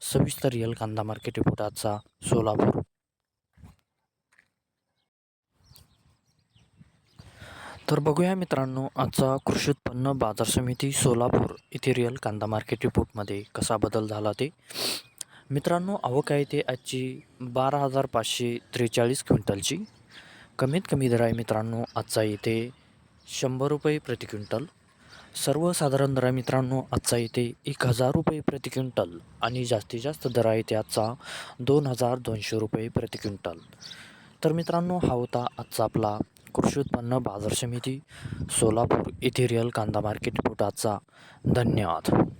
सविस्तर रिअल कांदा market report आजचा सोलापूर. तर बघूया मित्रांनो आजचा कृषी उत्पन्न बाजार समिती सोलापूर इथे रिअल कांदा मार्केट रिपोर्टमध्ये कसा बदल झाला ते. मित्रांनो आवक आहे ते आजची बारा हजार पाचशे त्रेचाळीस क्विंटलची. कमीत कमी दर आहे मित्रांनो आजचा इथे शंभर रुपये प्रति क्विंटल. सर्वसाधारण दर मित्रांनो आजचा येते एक हजार रुपये प्रति क्विंटल आणि जास्तीत जास्त दर आहे ते आजचा दोन हजार दोनशे रुपये प्रति क्विंटल. तर मित्रांनो हा होता आजचा आपला कृषी उत्पन्न बाजार समिती सोलापूर इथेरियल रिअल कांदा मार्केट पुटाचा आजचा. धन्यवाद.